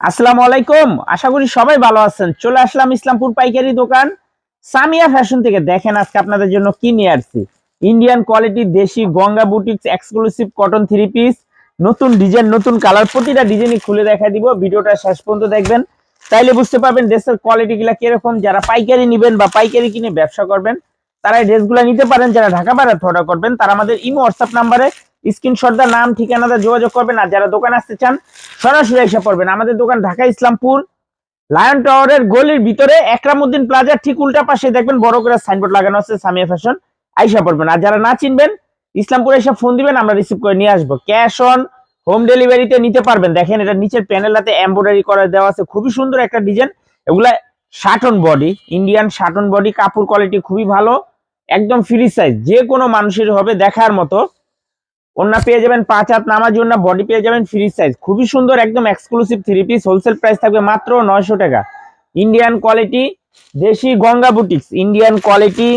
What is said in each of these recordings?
আসসালামু আলাইকুম। আশা করি সবাই ভালো আছেন। চলে আসলাম ইসলামপুর পাইকারি দোকান। সামিয়া ফ্যাশন থেকে দেখেন আজকে আপনাদের জন্য কি নিয়ে আসছি। ইন্ডিয়ান কোয়ালিটি দেশি Ganga boutiques exclusive cotton three piece নতুন ডিজাইন নতুন কালার প্রতিটা ডিজাইনই খুলে দেখা দিব। ভিডিওটা শেষ পর্যন্ত দেখবেন। তাইলে বুঝতে পারবেন ড্রেসের কোয়ালিটি গুলা কীরকম। যারা পাইকারি নেবেন বা পাইকারি কিনে ব্যবসা করবেন, তারা এই ড্রেসগুলো নিতে পারেন। যারা ঢাকা বাইরে অর্ডার করবেন, তারা আমাদের ইমো হোয়াটসঅ্যাপ নাম্বারে স্ক্রিনশটদার নাম, ঠিকানাটা যোগাযোগ করবেন আর যারা দোকানে আসতে চান, সরাসরি এসে পড়বেন। আমাদের দোকান ঢাকা ইসলামপুর লায়ন টাওয়ারের গলির ভিতরে, একরামুদ্দিন প্লাজার ঠিক উল্টা পাশে দেখবেন বড় করে সাইনবোর্ড লাগানো আছে সামিয়া ফ্যাশন আইসা পড়বেন। আর যারা না চিনবেন, ইসলামপুরে এসে ফোন দিবেন, আমরা রিসিভ করে নিয়ে আসব। ক্যাশ অন হোম ডেলিভারিতে নিতে পারবেন। দেখেন, এটা নিচের প্যানেলাতে এমব্রয়ডারি করে দেওয়া আছে। খুবই সুন্দর একটা ডিজাইন এগুলা satin body Indian satin body কাপড় কোয়ালিটি খুবই ভালো, একদম ফ্রি সাইজ যে কোনো মানুষের হবে দেখার মতো। ওন্না পেয়ে যাবেন পাঁচ হাত নামার জন্য বডি পেয়ে যাবেন ফ্রি সাইজ খুবই সুন্দর, একদম exclusive three piece wholesale price থাকবে মাত্র নয়শো টাকা। ইন্ডিয়ান কোয়ালিটি দেশি গঙ্গা বুটিক্স ইন্ডিয়ান কোয়ালিটি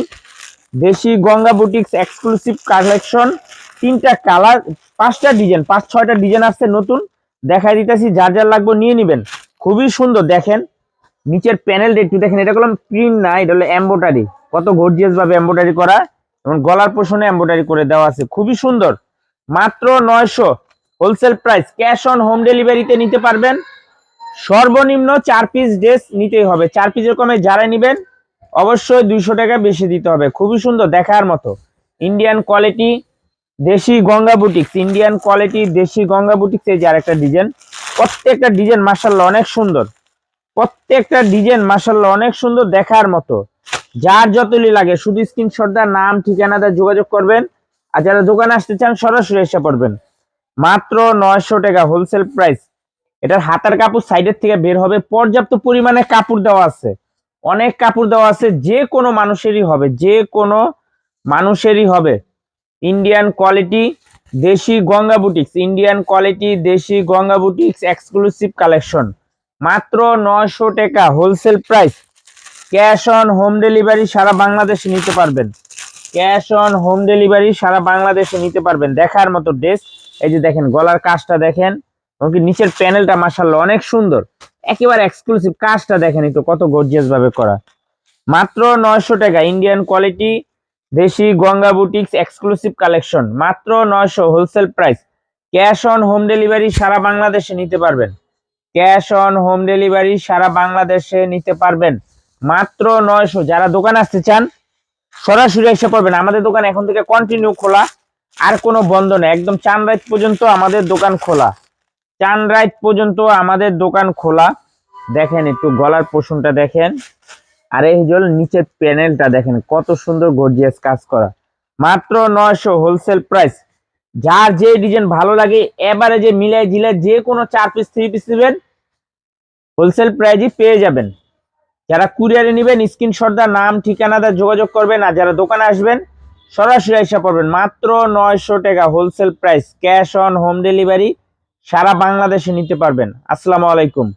দেশি গঙ্গা বুটিক্স এক্সক্লুসিভ কালেকশন তিনটা কালার পাঁচটা ডিজাইন পাঁচ, ছয়টা ডিজাইন আসছে নতুন। দেখাই দিতেছি, যার যার লাগবে নিয়ে নিবেন। খুবই সুন্দর, দেখেন। নিচের প্যানেলটা একটু দেখেন, এটা হলো প্রিন্ট না, এটা হলো এম্বোটারি কত গর্জিয়াস ভাবে এম্বোটারি করা। এবং গলার পোষণে এম্বোটারি করে দেওয়া আছে। খুবই সুন্দর। মাত্র নয়শো। Wholesale price, cash on home ডেলিভারিতে নিতে পারবেন। সর্বনিম্ন চার পিস ড্রেস নিতেই হবে। চার পিসের কমে যারা নেবেন, অবশ্যই দুইশো টাকা বেশি দিতে হবে। খুবই সুন্দর, দেখার মতো। ইন্ডিয়ান কোয়ালিটি দেশি গঙ্গা বুটিক্স ইন্ডিয়ান কোয়ালিটি দেশি গঙ্গা বুটিক্স এই যে আরেকটা ডিজাইন প্রত্যেকটা ডিজাইন মার্শাল্লাহ অনেক সুন্দর। প্রত্যেকটা ডিজাইন মার্শাল্লাহ অনেক সুন্দর, দেখার মতো। যার যতই লাগে, শুধু স্ক্রিনশট দেওয়ার নাম ঠিকানাটা যোগাযোগ করবেন। আর যারা দোকানে আসতে চান, সরাসরি এসে পড়বেন। মাত্র নয়শো টাকা হোলসেল প্রাইস এটার হাতার কাপড় সাইডের থেকে বের হবে। পর্যাপ্ত পরিমাণে কাপড় দেওয়া আছে। অনেক কাপড় দেওয়া আছে। যে কোনো মানুষেরই হবে। যে কোনো মানুষেরই হবে। ইন্ডিয়ান কোয়ালিটি দেশি গঙ্গা বুটিক্স ইন্ডিয়ান কোয়ালিটি দেশি গঙ্গা বুটিক্স এক্সক্লুসিভ কালেকশন মাত্র নয়শো টাকা wholesale price cash on home delivery সারা বাংলাদেশে নিতে পারবেন। ক্যাশ অন হোম ডেলিভারি সারা বাংলাদেশে নিতে পারবেন। দেখার মতো ড্রেস। এই যে দেখেন, গলার কাজটা দেখেন। এমনকি নিচের প্যানেলটা মাসাল্লাহ অনেক সুন্দর। একেবারে এক্সক্লুসিভ কাজটা দেখেন একটু কত গর্জিয়াস ভাবে করা। মাত্র নয়শো টাকা ইন্ডিয়ান কোয়ালিটি দেশি গঙ্গা বুটিক্স এক্সক্লুসিভ কালেকশন মাত্র নয়শো wholesale price cash on home delivery সারা বাংলাদেশে নিতে পারবেন। ক্যাশ অন হোম ডেলিভারি সারা বাংলাদেশে নিতে পারবেন। মাত্র নয়শো। যারা দোকানে আসতে চান সরাসরি এসে পড়বেন। আমাদের দোকান এখন থেকে কন্টিনিউ খোলা। আর কোনো বন্ধ নেই। একদম চান রাত পর্যন্ত আমাদের দোকান খোলা। চান রাত পর্যন্ত আমাদের দোকান খোলা। দেখেন একটু গলার পোষণটা দেখেন। আর এই হল নিচের প্যানেলটা দেখেন, কত সুন্দর গর্জিয়াস কাজ করা। মাত্র নয়শো হোলসেল প্রাইস যার যে ডিজাইন ভালো লাগে, এবারে যে মিলাই জিলে যে কোনো চার পিস থ্রি পিস নেবেন হোলসেল প্রাইজই পেয়ে যাবেন। যারা কুরিয়ারে নেবেন, স্ক্রিনশট দা নাম, ঠিকানা ঠিকানাটা যোগাযোগ করবেন আর যারা দোকানে আসবেন, সরাসরি এসে পড়বেন। মাত্র নয়শো টাকা wholesale price cash on home delivery সারা বাংলাদেশে নিতে পারবেন। আসসালামু আলাইকুম।